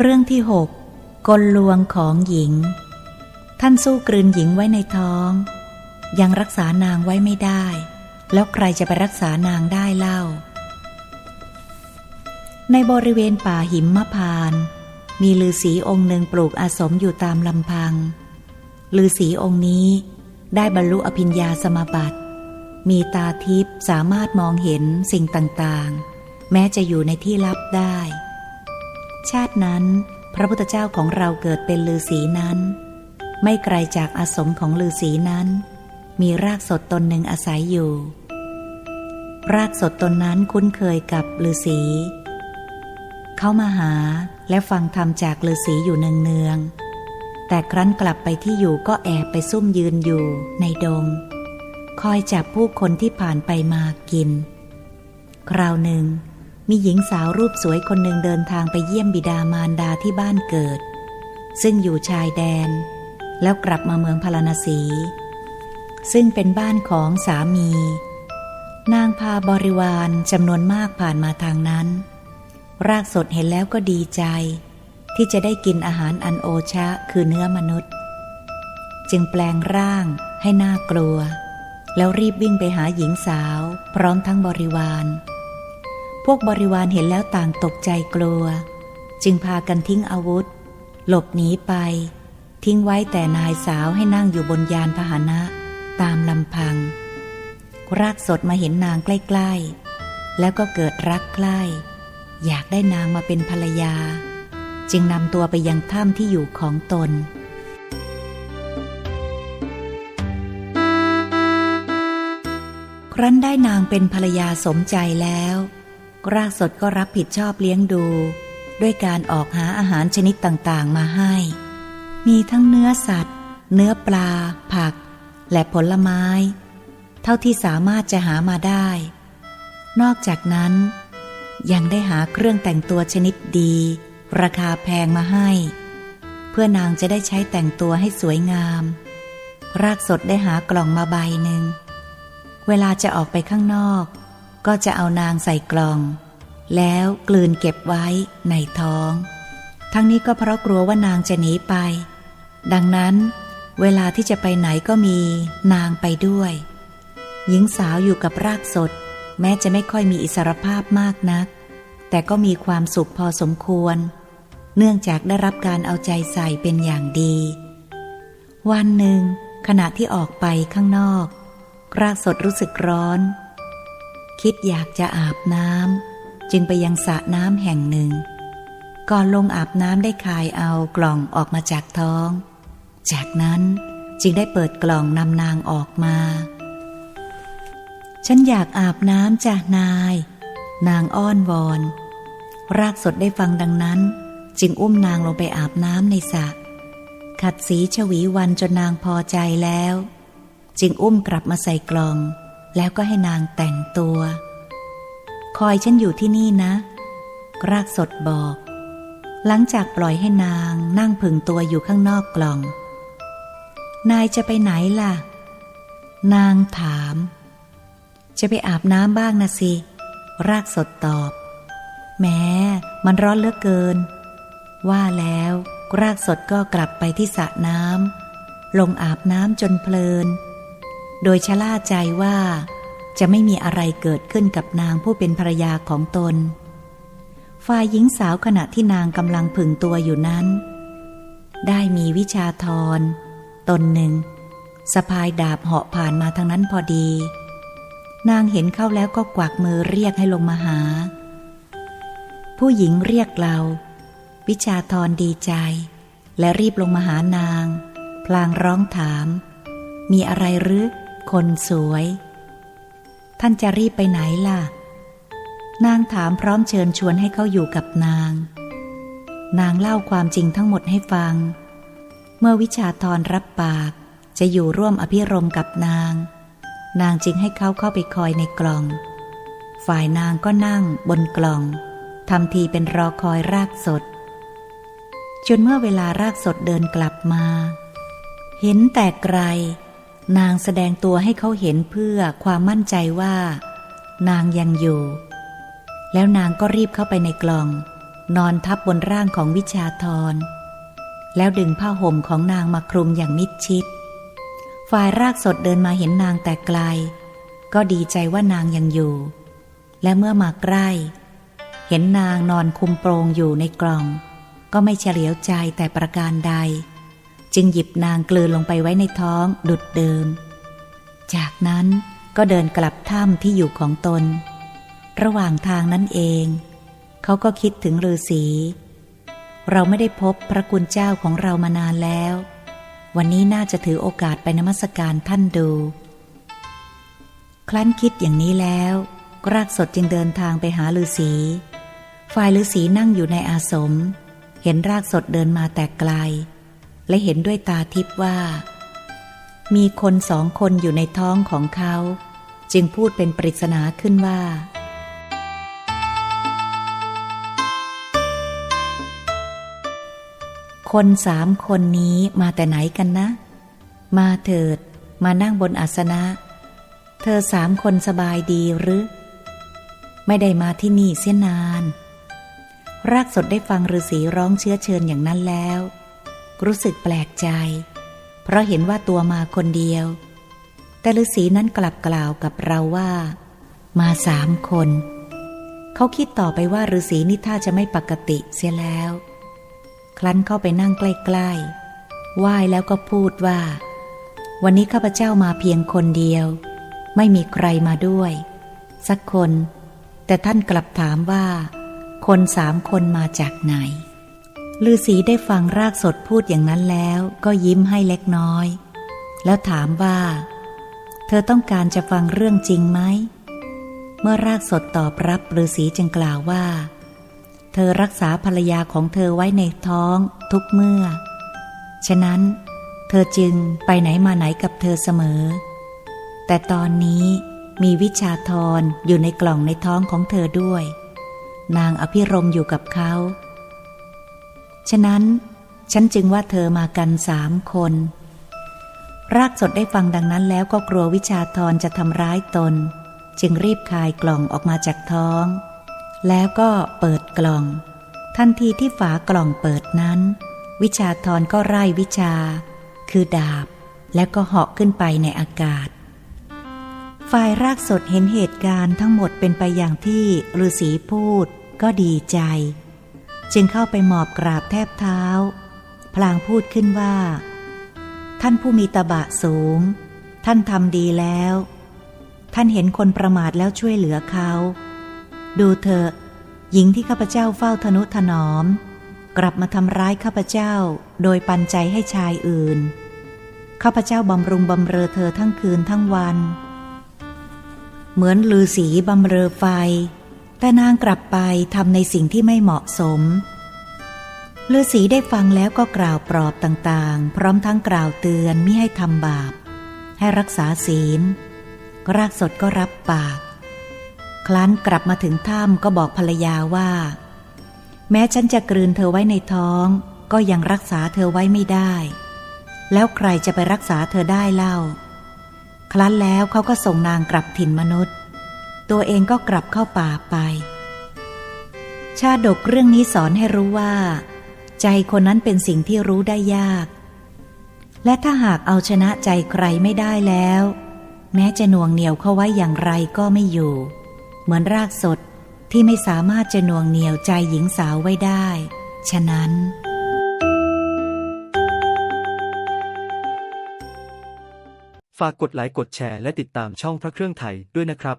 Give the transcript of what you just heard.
เรื่องที่หกกลลวงของหญิง ท่านสู้กลืนหญิงไว้ในท้อง ยังรักษานางไว้ไม่ได้ แล้วใครจะไปรักษานางได้เล่า ในบริเวณป่าหิมมะพานต์มีฤาษีองค์หนึ่งปลูกอาสมอยู่ตามลำพังฤาษีองค์นี้ได้บรรลุอภิญญาสมาบัติ มีตาทิพย์สามารถมองเห็นสิ่งต่างๆ แม้จะอยู่ในที่ลับได้ ชาตินั้น พระพุทธเจ้าของเราเกิดเป็นฤาษีนั้น ไม่ไกลจากอาสมของฤาษีนั้น มีรากสดตนหนึ่งอาศัยอยู่ รากสดตนนั้นคุ้นเคยกับฤาษีเขามาหาและฟังธรรมจากฤาษีอยู่เนืองๆ แต่ครั้นกลับไปที่อยู่ก็แอบไปซุ่มยืนอยู่ในดง คอยจับผู้คนที่ผ่านไปมากิน คราวหนึ่ง มีหญิงสาวรูปสวยคนหนึ่งเดินทางไปเยี่ยมบิดามารดาที่บ้านเกิด ซึ่งอยู่ชายแดน แล้วกลับมาเมืองพาราณสี ซึ่งเป็นบ้านของสามี นางพาบริวารจำนวนมากผ่านมาทางนั้น รากสดเห็นแล้วก็ดีใจ ที่จะได้กินอาหารอันโอชะคือเนื้อมนุษย์ จึงแปลงร่างให้น่ากลัว แล้วรีบวิ่งไปหาหญิงสาว พร้อมทั้งบริวาร พวกบริวารเห็นแล้วต่างตกใจกลัว จึงพากันทิ้งอาวุธ หลบหนีไป ทิ้งไว้แต่นายสาวให้นั่งอยู่บนยานพาหนะ ตามลำพัง รากสดมาเห็นนางใกล้ๆ แล้วก็เกิดรักใกล้ อยากได้นางมาเป็นภรรยา จึงนำตัวไปยังถ้ำที่อยู่ของตนครั้นได้นางเป็นภรรยาสมใจแล้ว รากสดก็รับผิดชอบเลี้ยงดู ด้วยการออกหาอาหารชนิดต่างๆ มาให้ มีทั้งเนื้อสัตว์ เนื้อปลา ผัก และผลไม้ เท่าที่สามารถจะหามาได้ นอกจากนั้น ยังได้หาเครื่องแต่งตัวชนิดดี ราคาแพงมาให้ เพื่อนางจะได้ใช้แต่งตัวให้สวยงาม รากสดได้หากล่องมาใบหนึ่ง เวลาจะออกไปข้างนอก ก็จะเอานางใส่กล่อง แล้วกลืนเก็บไว้ในท้อง ทั้งนี้ก็เพราะกลัวว่านางจะหนีไป ดังนั้น เวลาที่จะไปไหนก็มีนางไปด้วย หญิงสาวอยู่กับรากสด แม้จะไม่ค่อยมีอิสรภาพมากนัก แต่ก็มีความสุขพอสมควร เนื่องจากได้รับการเอาใจใส่เป็นอย่างดี วันหนึ่งขณะที่ออกไปข้างนอก รากสดรู้สึกร้อน คิดอยากจะอาบน้ำจึงไปยังสระน้ำแห่งหนึ่ง ก่อนลงอาบน้ำได้คายเอากล่องออกมาจากท้อง จากนั้นจึงได้เปิดกล่องนำนางออกมา ฉันอยากอาบน้ำจ้ะนาย นางอ้อนวอน รากสดได้ฟังดังนั้น จึงอุ้มนางลงไปอาบน้ำในสระขัดสีชวีวันจนนางพอใจแล้ว จึงอุ้มกลับมาใส่กล่อง แล้วก็ให้นางแต่งตัว คอยฉันอยู่ที่นี่นะ รากสดบอก หลังจากปล่อยให้นางนั่งผึ่งตัวอยู่ข้างนอกกล่อง นายจะไปไหนล่ะ นางถาม จะไปอาบน้ำบ้างนะสิ รากสดตอบ แม้มันร้อนเหลือเกิน ว่าแล้วรากสดก็กลับไปที่สระน้ำลงอาบน้ำจนเพลิน โดยชะล่าใจว่าจะไม่มีอะไรเกิดขึ้นกับนางผู้เป็นภรรยาของตน ฝ่ายหญิงสาวขณะที่นางกำลังผึ่งตัวอยู่นั้น ได้มีวิชาทรตนหนึ่งสะพายดาบเหาะผ่านมาทางนั้นพอดี นางเห็นเข้าแล้วก็กวักมือเรียกให้ลงมาหา ผู้หญิงเรียกเรา วิชาทรดีใจ และรีบลงมาหานาง พลางร้องถาม มีอะไรหรือ คนสวย ท่านจะรีบไปไหนล่ะ นางถามพร้อมเชิญชวนให้เขาอยู่กับนาง นางเล่าความจริงทั้งหมดให้ฟัง เมื่อวิชาทรรับปากจะอยู่ร่วมอภิรมกับนาง นางจึงให้เขาเข้าไปคอยในกล่อง ฝ่ายนางก็นั่งบนกล่องทำทีเป็นรอคอยรากสด จนเมื่อเวลารากสดเดินกลับมา เห็นแต่ไกล นางแสดงตัวให้เขาเห็นเพื่อความมั่นใจว่า นางยังอยู่ แล้วนางก็รีบเข้าไปในกล่อง นอนทับบนร่างของวิชาทรแล้วดึงผ้าห่มของนางมาคลุมอย่างมิดชิด ฝ่ายรากสดเดินมาเห็นนางแต่ไกล ก็ดีใจว่านางยังอยู่ และเมื่อมาใกล้ เห็นนางนอนคุมโปรงอยู่ในกล่อง ก็ไม่เฉลียวใจแต่ประการใด จึงหยิบนางกลืนลงไปไว้ในท้องดุดเดิม จากนั้นก็เดินกลับถ้ำที่อยู่ของตน ระหว่างทางนั้นเอง เขาก็คิดถึงฤาษีเราไม่ได้พบพระคุณเจ้าของเรามานานแล้ว วันนี้น่าจะถือโอกาสไปนมัสการท่านดูครั้นคิดอย่างนี้แล้ว รากสดจึงเดินทางไปหาฤาษีฝ่ายฤาษีนั่งอยู่ในอาสม เห็นรากสดเดินมาแต่ไกล และเห็นด้วยตาทิพว่า มีคนสองคนอยู่ในท้องของเขา จึงพูดเป็นปริศนาขึ้นว่า คนสามคนนี้มาแต่ไหนกันนะ มาเถิด มานั่งบนอาสนะ เธอสามคนสบายดีหรือ ไม่ได้มาที่นี่เสียนาน รากสดได้ฟังฤาษีร้องเชื้อเชิญอย่างนั้นแล้ว รู้สึกแปลกใจ เพราะเห็นว่าตัวมาคนเดียว แต่ฤาษีนั้นกลับกล่าวกับเราว่า มาสามคน เขาคิดต่อไปว่าฤาษีนี่ท่าจะไม่ปกติเสียแล้ว คลั้นเข้าไปนั่งใกล้ๆไหว้แล้วก็พูดว่า วันนี้ข้าพเจ้ามาเพียงคนเดียว ไม่มีใครมาด้วย สักคน แต่ท่านกลับถามว่า คนสามคนมาจากไหน ฤาษีได้ฟังรากสดพูดอย่างนั้นแล้วก็ยิ้มให้เล็กน้อย แล้วถามว่า เธอต้องการจะฟังเรื่องจริงไหม เมื่อรากสดตอบรับฤาษีจึงกล่าวว่า เธอรักษาภรรยาของเธอไว้ในท้องทุกเมื่อ ฉะนั้น เธอจึงไปไหนมาไหนกับเธอเสมอ แต่ตอนนี้มีวิชาทรอยู่ในกล่องในท้องของเธอด้วย นางอภิรมอยู่กับเขา ฉะนั้น ฉันจึงว่าเธอมากันสามคน รากสดได้ฟังดังนั้นแล้วก็กลัววิชาทรจะทำร้ายตน จึงรีบคายกล่องออกมาจากท้อง แล้วก็เปิดกล่อง ทันทีที่ฝากล่องเปิดนั้น วิชาทรก็ไล่วิชา คือดาบ แล้วก็เหาะขึ้นไปในอากาศฝ่ายรากสดเห็นเหตุการณ์ทั้งหมดเป็นไปอย่างที่ฤาษีพูดก็ดีใจ จึงเข้าไปหมอบกราบแทบเท้า พลางพูดขึ้นว่า ท่านผู้มีตบะสูง ท่านทำดีแล้ว ท่านเห็นคนประมาทแล้วช่วยเหลือเขา ดูเถอะ หญิงที่ข้าพเจ้าเฝ้าทนุถนอม กลับมาทำร้ายข้าพเจ้าโดยปันใจให้ชายอื่น ข้าพเจ้าบำรุงบำเรอเธอทั้งคืนทั้งวัน เหมือนลือสีบำเรอไฟ แต่นางกลับไปทำในสิ่งที่ไม่เหมาะสมฤาษีได้ฟังแล้วก็กล่าวปลอบต่างๆ พร้อมทั้งกล่าวเตือนม่ให้ทำบาป ให้รักษาศีล รากสดก็รับปากครั้นกลับมาถึงถ้ำก็บอกภรรยาว่า แม้ฉันจะกลืนเธอไว้ในท้อง ก็ยังรักษาเธอไว้ไม่ได้ แล้วใครจะไปรักษาเธอได้เล่าครั้นแล้วเขาก็ส่งนางกลับถิ่นมนุษย์ ตัวเองก็กลับเข้าป่าไป ชาดกเรื่องนี้สอนให้รู้ว่า ใจคนนั้นเป็นสิ่งที่รู้ได้ยาก และถ้าหากเอาชนะใจใครไม่ได้แล้ว แม้จะหน่วงเหนียวเข้าไว้อย่างไรก็ไม่อยู่ เหมือนรากสดที่ไม่สามารถจะหน่วงเหนียวใจหญิงสาวไว้ได้ ฉะนั้นฝากกดไลค์กดแชร์และติดตามช่องพระเครื่องไทยด้วยนะครับ